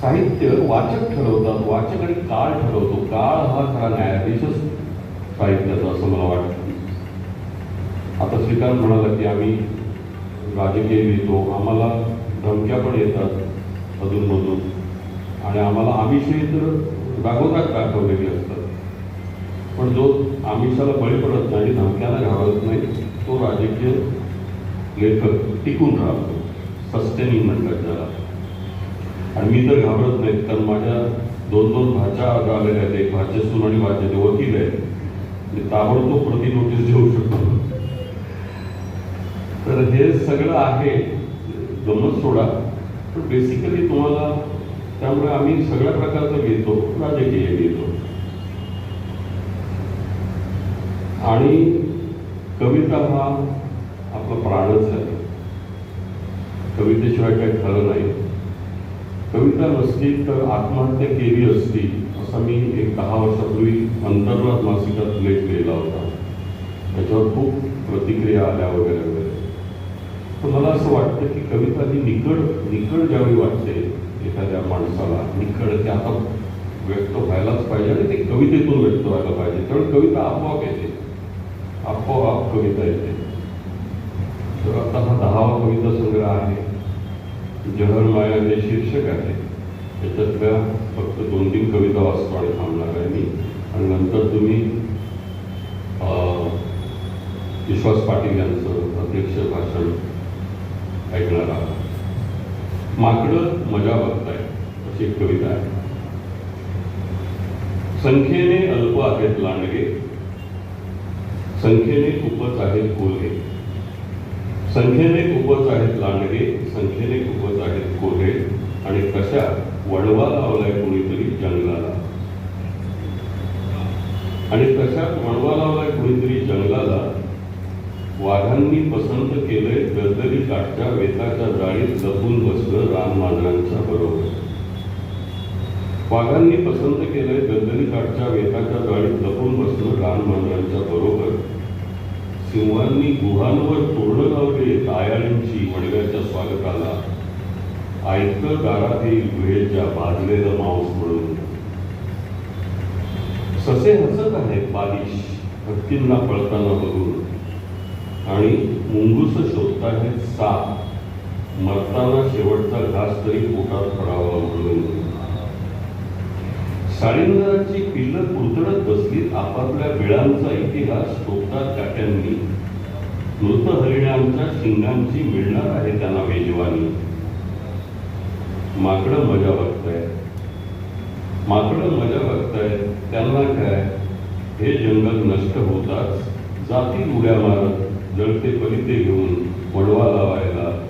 साहित्य वाचक ठरवतात वाचक आणि काळ ठरवतो. काळ हा खरा न्यायाधीशच साहित्याचा असं मला वाटतं. आता श्रीकांत म्हणाला की आम्ही राजकीय लिहितो आम्हाला धमक्या पण येतात अधूनमधून. आणि आम्हाला आमिषही तर दाखवतात दाखवलेली असतात. पण जो आमिषाला बळी पडत नाही धमक्याला घाबरत नाही तो राजकीय लेखक टिकून राहतो. सस्टेनिंग म्हणतात त्याला. आणि मी तर घाबरत नाहीत कारण माझ्या दोन दोन भाच्या आता आलेल्या आहेत एक भाच्यासून आणि भाचे ते वकील आहेत. मी ताबडतोब प्रति नोटीस देऊ शकतो. तर हे सगळं आहे गमत सोडा. पण बेसिकली तुम्हाला त्यामुळे आम्ही सगळ्या प्रकारचं घेतो राजकीय घेतो. आणि कविता हा आपला प्राणच आहे. कवितेशिवाय काही खरं नाही. कविता नसती तर आत्महत्या केली असती असा मी एक दहा वर्षापूर्वी अंतर्वाद मासिकात लेख लिहिला होता. त्याच्यावर खूप प्रतिक्रिया आल्या वगैरे वगैरे. तर मला असं वाटतं की कविता ही निकड निकड ज्यावेळी वाटते एखाद्या माणसाला निकड ते आता व्यक्त व्हायलाच पाहिजे आणि ते कवितेतून व्यक्त व्हायला पाहिजे. त्यामुळे कविता आपोआप येते. आपोआप कविता येते. तर आता हा दहावा कविता जहर माया हे शीर्षक आहे. त्याच्यातल्या फक्त दोन तीन कविता वाचतो आणि थांबणार आहे मी आणि नंतर तुम्ही विश्वास पाटील यांचं अध्यक्ष भाषण ऐकणार आहात. माकडं मजा बघताय अशी एक कविता आहे. संख्येने अल्प आहेत लांडगे. संख्येने खूपच आहेत कोल्हे संख्येने खूपच आहेत लांडगे संख्येने खूपच आहेत कोल्हे आणि कशा वडवा लावलाय कोणीतरी जंगलाला. आणि कशात वडवा लावलाय कोणीतरी जंगलाला वाघांनी पसंत केलंय दरदरी काठच्या वेताच्या जाळीत लपून बसलं राम मांजरांच्या बरोबर. वाघांनी पसंत केलंय दरदरी काठच्या वेताच्या जाळीत लपून बसलं राम मांजरांच्या बरोबर. सिंहांनी गुहांवर तोरणं लावले आयाळींची वडव्याच्या स्वागताला ऐकतं गारातील गुहेच्या भाजलेलं मांस म्हणून. ससे हसत आहेत बालिश हत्तींना पळताना बघून. आणि मुंगूस शोधताहेत साप मरताना शेवटचा घास तरी पोटात पडावा म्हणून. साळींदराची पिल्लं कुरतडत बसलीत आपापल्या बिळांचा इतिहास शोधतात काट्यांनी मृत हरिणांच्या शिंगांची मिळणार आहे त्यांना मेजवानी. माकडं मजा बघताय. माकडं मजा बघताय त्यांना काय? हे जंगल नष्ट होताच. जाती उड्या मारत जळते पलिते घेऊन वडवा लावायला.